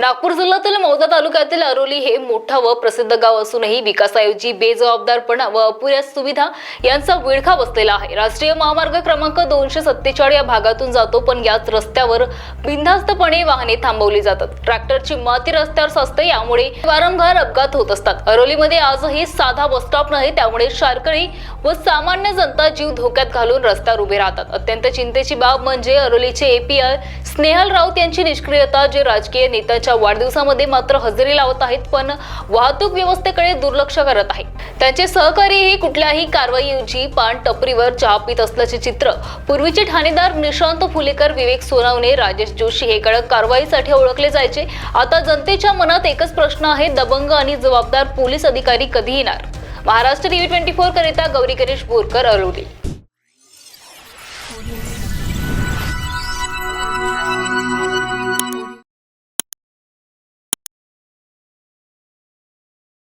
नागपूर जिल्ह्यातील मौजा तालुक्यातील अरोली हे मोठं व प्रसिद्ध गाव असूनही विकासाऐवजी बेजबाबदारपणा व अपुऱ्या सुविधा यांचा विळखा बसलेला आहे. राष्ट्रीय महामार्ग क्रमांक दोनशे सत्तेचाळीस या भागातून जातो पण याच रस्त्यावर बिनधास्तपणे वाहने थांबवली जातात. ट्रॅक्टरची माती रस्त्यावर असते यामुळे वारंवार अपघात होत असतात. अरोलीमध्ये आजही साधा बस स्टॉप नाही त्यामुळे शारकरी व सामान्य जनता जीव धोक्यात घालून रस्त्यावर उभे राहतात. अत्यंत चिंतेची बाब म्हणजे अरोलीचे एपीआय स्नेहल राऊत यांची निष्क्रियता जे राजकीय नेत्याच्या वाढदिवसामध्ये मात्र हजेरी लावत आहेत पण वाहतूक व्यवस्थेकडे दुर्लक्ष करत आहेत त्यांचे सहकारीही कुठल्याही कारवाईऐवजी पान टपरीवर चहा पित असल्याचे चित्र पूर्वीचे ठाणेदार निशांत फुलेकर विवेक सोनावणे राजेश जोशी हे कडक कारवाईसाठी ओळखले जायचे. आता जनतेच्या मनात एकच प्रश्न आहे दबंग आणि जबाबदार पोलीस अधिकारी कधी येणार? महाराष्ट्र टीव्ही ट्वेंटी फोर करिता गौरी गणेश बोरकर अरोली